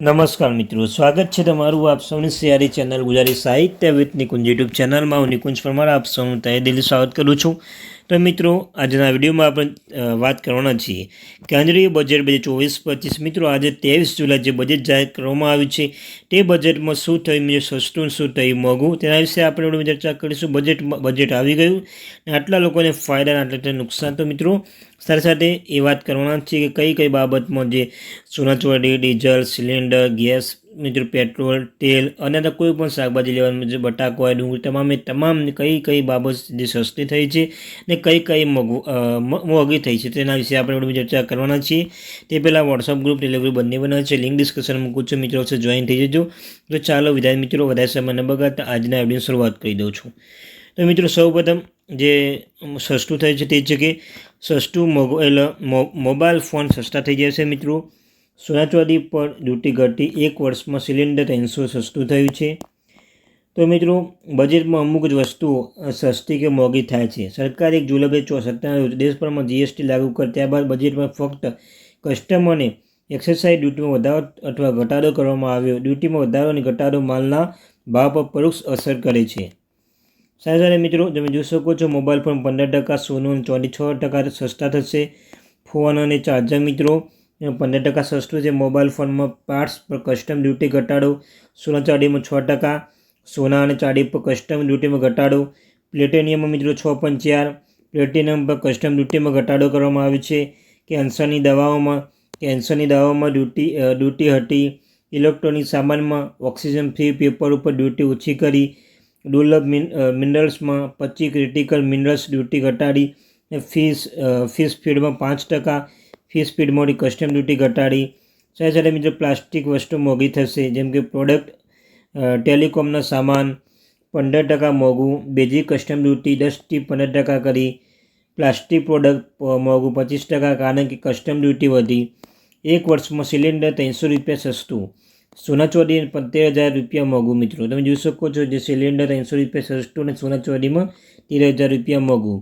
નમસ્કાર મિત્રો, સ્વાગત છે તમારું આપ સૌની સિયારી ચેનલ ગુજરાતી સાહિત્ય વિથ નિકુંજ યુટ્યુબ ચેનલમાં. હું નિકુંજ પરમાર, આપ સૌનું તહે દિલી સ્વાગત કરું છું. તો મિત્રો, આજના વિડીયોમાં આપણે વાત કરવાના છીએ કેન્દ્રીય બજેટ બે હજાર ચોવીસ, પચીસ. મિત્રો, આજે ત્રેવીસ જુલાઈ જે બજેટ જાહેર કરવામાં આવ્યું છે, તે બજેટમાં શું થયું મિત્રો? સસ્તું શું થયું? મોંઘું? તેના વિશે આપણે ચર્ચા કરીશું. બજેટમાં બજેટ આવી ગયું અને આટલા લોકોને ફાયદા આટલા નુકસાન. તો મિત્રો, સાથે સાથે એ વાત કરવાના છે કે કઈ કઈ બાબતમાં જે સોના ચોરી ડીઝલ, સિલિન્ડર, ગેસ મિત્રો પેટ્રોલ, તેલ અને કોઈ પણ શાકભાજી લેવાનું જે બટાકો હોય, ડુંગળી, તમામે તમામ કઈ કઈ બાબત જે સસ્તી થઈ છે ને કઈ કઈ મોંઘું થઈ છે. તેના વિશે આપણે ચર્ચા કરવાના છીએ. તે પહેલાં વોટ્સઅપ ગ્રુપ ટેલિગ્રુપ બંને બનાવે છે. લિંક ડિસ્કશન મૂકું છું. મિત્રો છે જોઈન થઈ જજો. તો ચાલો, વિદ્યાર્થી મિત્રો, વધારે સમય ન બગાડતા આજના વીડિયો શરૂઆત કરી દઉં છું. તો મિત્રો, સૌપ્રથમ જે સસ્તું થાય છે તે છે કે સસ્તું મોબાઈલ ફોન સસ્તા થઈ જશે મિત્રો. સોના ચાંદી પર ડ્યુટી ઘટી એક વર્ષમાં સિલિન્ડર ત્રણસો સસ્તું થયું છે. તો મિત્રો, બજેટમાં અમુક જ વસ્તુઓ સસ્તી કે મોંઘી થાય છે. સરકાર એક જુલાઈ બે સત્તાના રોજ દેશભરમાં જીએસટી લાગુ કરે ત્યારબાદ બજેટમાં ફક્ત કસ્ટમરને એક્સરસાઇઝ ડ્યુટીમાં વધારો અથવા ઘટાડો કરવામાં આવ્યો. ડ્યુટીમાં વધારો અને ઘટાડો માલના ભાવ પર પરોક્ષ અસર કરે છે. સાથે સાથે મિત્રો, તમે જોઈ શકો છો મોબાઈલ ફોન પંદર ટકા, સોનું અને છ ટકા સસ્તા થશે. ફોન અને ચાર્જર મિત્રો પંદર ટકા સસ્તું છે. મોબાઈલ ફોનમાં પાર્ટ્સ પર કસ્ટમ ડ્યુટી ઘટાડો. સોના ચાંદીમાં છ ટકા, સોના અને ચાંદી પર કસ્ટમ ડ્યુટીમાં ઘટાડો. પ્લેટિનિયમમાં મિત્રો છ પોઈન્ટ ચાર, પ્લેટિનિયમ પર કસ્ટમ ડ્યુટીમાં ઘટાડો કરવામાં આવે છે. કેન્સરની દવાઓમાં કેન્સરની દવાઓમાં ડ્યુટી ડ્યુટી હટી ઇલેક્ટ્રોનિક સામાનમાં ઓક્સિજન ફ્રી પેપર ઉપર ડ્યુટી ઓછી કરી. દુર્લભ મિનરલ્સમાં પચીસ ક્રિટિકલ મિનરલ્સ ડ્યુટી ઘટાડી. ફીસ ફીસ ફીડમાં પાંચ ટકા. ફીસ મોડી, કસ્ટમ ડ્યુટી ઘટાડી. સાથે સાથે મિત્રો, પ્લાસ્ટિક વસ્તુ મોંઘી થશે, જેમ કે પ્રોડક્ટ ટેલિકોમના સામાન પંદર ટકા મોંઘું, બેઝિક કસ્ટમ ડ્યુટી દસથી પંદર ટકા કરી, પ્લાસ્ટિક પ્રોડક્ટ મોંઘું પચીસ ટકા કારણ કે કસ્ટમ ડ્યુટી વધી. એક વર્ષમાં સિલિન્ડર ત્રણસો રૂપિયા સસ્તું. સોના ચોરી પંતેર હજાર રૂપિયા મોંઘું, મિત્રો. તમે જોઈ શકો છો જે સિલિન્ડર ત્રણસો રૂપિયા સસ્તું અને સોના ચોરીમાં તેર હજાર રૂપિયા મોંઘું.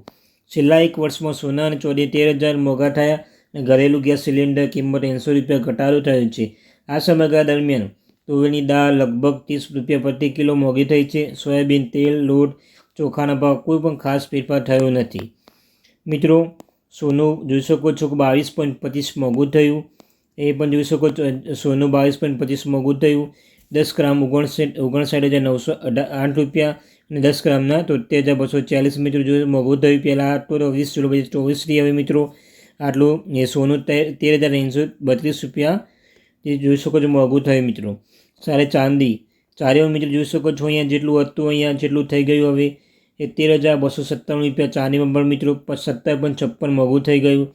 છેલ્લા એક વર્ષમાં સોના અને ચોરી તેર હજાર મોંઘા થયા. ઘરેલું ગેસ સિલિન્ડર કિંમત ત્રણસો રૂપિયા ઘટાડો થયો છે. આ સમયગાળા દરમિયાન તુવેરની દાળ લગભગ ત્રીસ રૂપિયા પ્રતિ કિલો મોંઘી થઈ છે. સોયાબીન, તેલ, લોટ, ચોખાના ભાવ કોઈ પણ ખાસ ફેરફાર થયો નથી. મિત્રો, સોનું જોઈ શકો છો કે બાવીસ પોઈન્ટ પચીસ મોંઘું થયું. એ પણ જોઈ શકો છો, સોનું બાવીસ પોઈન્ટ પચીસ મોંઘું થયું. દસ ગ્રામ ઓગણસાઠ ઓગણસાઠ હજાર નવસો આઠ રૂપિયા અને દસ ગ્રામના તોતેર હજાર બસો ચાલીસ મિત્રો જો મોંઘું થયું. પહેલાં આટલું વીસ જુલાઈ ચોવીસથી હવે મિત્રો. આટલું સોનું તેર હજાર ત્રણસો બત્રીસ રૂપિયા જે જોઈ શકો છો મોંઘું થયું મિત્રો. સારે ચાંદી. ચારે મિત્રો જોઈ શકો છો અહીંયા જેટલું હતું, અહીંયા જેટલું થઈ ગયું હવે. એ તેર હજાર બસો સત્તાણું રૂપિયા ચાંદીમાં પણ મિત્રો સત્તર પોઈન્ટ છપ્પન મોંઘું થઈ ગયું.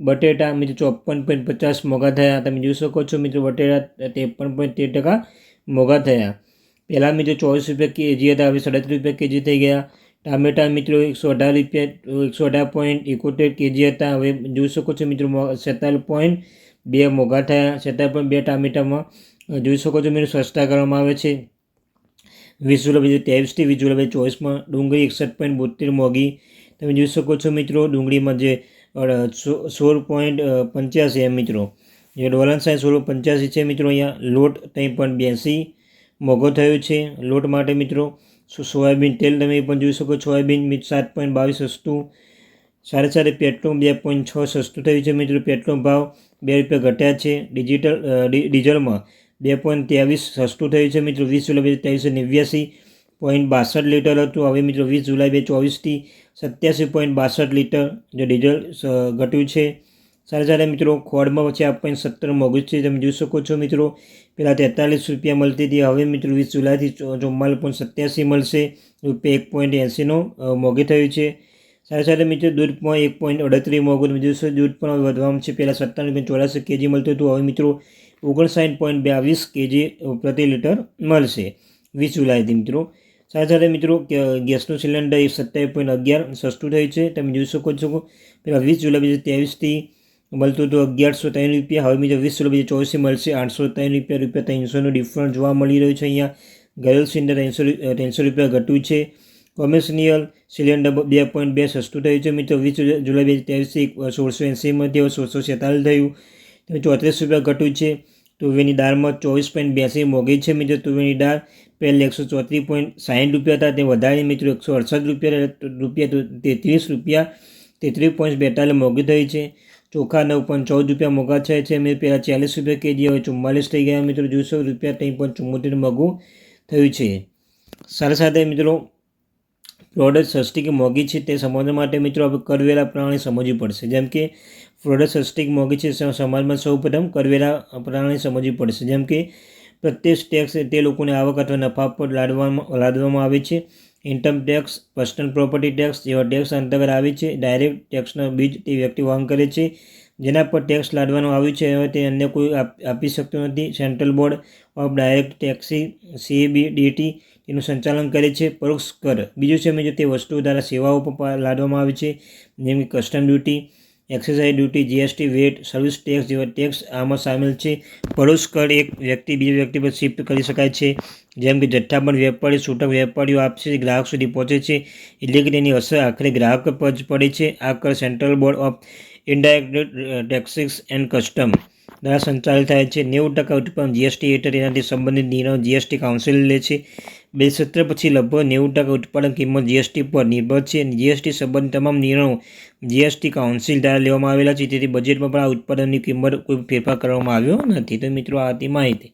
બટેટા મિત્રો ચોપન પોઈન્ટ પચાસ મોંઘા થયા. તમે જોઈ શકો છો મિત્રો બટેટા ત્રેપન પોઈન્ટ તેર ટકા મોંઘા થયા. પહેલાં મિત્રો ચોવીસ રૂપિયા કેજી હતા, હવે સાડત્રીસ રૂપિયા કેજી થઈ ગયા. ટામેટા મિત્રો એકસો અઢાર રૂપિયા, એકસો અઢાર પોઈન્ટ એકોતેર કેજી હતા. હવે જોઈ શકો છો મિત્રો સેતાલીસ પોઈન્ટ બે મોંઘા થયા. સત્તાવીસ પોઈન્ટ બે ટામેટામાં જોઈ શકો છો મિત્રો, સસ્તા કરવામાં આવે છે. વીસ જુલાઈ ત્રેવીસથી વીસ જુલાઈ ચોવીસમાં ડુંગળી એકસઠ પોઈન્ટ બોતેર મોંઘી તમે જોઈ શકો છો મિત્રો, ડુંગળીમાં જે સોળ પોઈન્ટ પંચ્યાસી એમ મિત્રો. જે ડોલર સાઈઝ સોળ પંચ્યાસી છે મિત્રો, અહીંયા લોટ ત્રણ પોઈન્ટ બ્યાસી મોંઘો થયો છે. લોટ માટે મિત્રો સો- સોયાબીન તેલ તમે પણ જોઈ શકો. સોયાબીન મિત સાત પોઈન્ટ બાવીસ સસ્તું. સાથે સાથે પેટ્રોલ બે પોઈન્ટ છ સસ્તું થયું છે મિત્રો. પેટ્રોલ ભાવ બે રૂપિયા ઘટ્યા છે. ડિજિટલ ડીઝલમાં બે પોઈન્ટ ત્રેવીસ સસ્તું થયું છે મિત્રો. વીસ જુલાઈ બે ત્રેવીસો નેવ્યાસી પોઈન્ટ બાસઠ લીટર હતું. હવે મિત્રો વીસ જુલાઈ બે ચોવીસથી સત્યાસી પોઈન્ટ બાસઠ લીટર જે ડીઝલ ઘટ્યું છે. સાથે સારા મિત્રો ખોડમાં પછી આ પોઈન્ટ સત્તર મોગજ છે, તમે જોઈ શકો છો મિત્રો. પહેલાં તેતાલીસ રૂપિયા મળતી હતી, હવે મિત્રો વીસ જુલાઈથી ચુમ્માલીસ પોઈન્ટ સત્યાસી મળશે. રૂપિયા એક પોઈન્ટ એંસીનો મોંઘી થયું છે. સારા સાથે મિત્રો દૂધમાં એક પોઈન્ટ અડત્રીસ મોંઘું તમે જોશો દૂધ પણ હવે વધવાનું છે. પહેલાં સત્તાણું પોઈન્ટ ચોરાસી કેજી મળતું હતું, હવે મિત્રો ઓગણસાઠ પોઈન્ટ બાવીસ કેજી પ્રતિ લીટર મળશે વીસ જુલાઈથી મિત્રો. સાથે સાથે મિત્રો ગેસનું સિલિન્ડર એ સત્યાવીસ પોઈન્ટ અગિયાર સસ્તું થયું છે, તમે જોઈ શકો છો. પહેલાં વીસ જુલાઈ હજાર ત્રેવીસથી મળતું હતું અગિયારસો ત્રણ રૂપિયા. હવે બીજા વીસ રૂપિયા ચોવીસથી મળશે. આઠસો ત્રણ રૂપિયા રૂપિયા ત્રણસોનું ડિફરન્સ જોવા મળી રહ્યું છે અહીંયા. ઘરેલું સિલિન્ડર ત્રણસો ત્રણસો રૂપિયા ઘટ્યું છે. કોમર્શિયલ સિલિન્ડર બે પોઈન્ટ બે સસ્તું થયું છે મિત્રો. વીસ જુલાઈ બે હજાર ત્રેવીસથી સોળસો એંસીમાંથી હવે સોળસો છેતાલીસ થયું. તો ચોત્રીસ રૂપિયા ઘટ્યું છે. તુવેરની દાળમાં ચોવીસ પોઈન્ટ બ્યાસી મોંઘી છે મિત્રો તુવેરની દાળ. પહેલાં એકસો ચોત્રીસ પોઈન્ટ સાઠ રૂપિયા હતા. તે વધારીને મિત્રો એકસો અડસઠ રૂપિયા રૂપિયા તેત્રીસ રૂપિયા તેત્રીસ પોઈન્ટ બેતાલીસ મોંઘી થઈ છે. ચોખા નવ પણ ચૌદ રૂપિયા મોંઘા થાય છે. મેં પહેલાં ચાલીસ રૂપિયા કેજી હવે ચુમ્માલીસ થઈ ગયા. મિત્રો જોઈશો રૂપિયા ત્રણ પણ ચુમ્મોતેર મોંઘું થયું છે. સાથે સાથે મિત્રો પ્રોડક્ટ સસ્તી કે મોંઘી છે તે સમજવા માટે મિત્રો, આપણે કરવેરા પ્રણાલી સમજવી પડશે. જેમ કે પ્રોડક્ટ સસ્તી કે મોંઘી છે સમાજમાં સૌ પ્રથમ કરવેરા પ્રણાલી સમજવી પડશે. જેમ કે, પ્રત્યક્ષ ટેક્સ તે લોકોને આવક અથવા નફા પર લાદવામાં લાદવામાં આવે છે. Income tax personal property tax જેવા ટેક્સ અંતર્ગત આવે છે. ડાયરેક્ટ ટેક્સનો બીજ તે વ્યક્તિ વહન કરે છે. જેના પર ટેક્સ લાદવાનું આવ્યું છે હવે તે અન્ય કોઈ આપી શકતું નથી. Central board of direct taxes CB DT તેનું સંચાલન કરે છે. પરોક્ષ કર. બીજું છે મિત્રો તે વસ્તુઓ દ્વારા સેવાઓ પર લાદવામાં આવે છે. જેમ કે custom duty excise duty GST VAT service tax જેવા ટેક્સ આમાં સામેલ છે. પડોશ કર એક વ્યક્તિ બીજા વ્યક્તિ પર શિફ્ટ કરી શકાય છે. જેમ કે જથ્થાબંધ વેપારી, છૂટક વેપારીઓ આપશે ગ્રાહક સુધી પહોંચે છે. એટલે કે તેની અસર આખરે ગ્રાહક પર જ પડે છે. આ કર central board of indirect taxes and custom દ્વારા સંચાલિત થાય છે. નેવું ટકા ઉત્પન્ન જીએસટી હેઠળ એનાથી સંબંધિત નિર્ણયો જીએસટી કાઉન્સિલ લે છે. બે સત્ર પછી લગભગ નેવું ટકા ઉત્પાદન કિંમત જીએસટી પર નિર્ભર છે. અને જીએસટી સંબંધિત તમામ નિર્ણયો જીએસટી કાઉન્સિલ દ્વારા લેવામાં આવેલા છે. તેથી બજેટમાં પણ આ ઉત્પાદનની કિંમત કોઈ ફેરફાર કરવામાં આવ્યો નથી. તો મિત્રો, આ હતી માહિતી.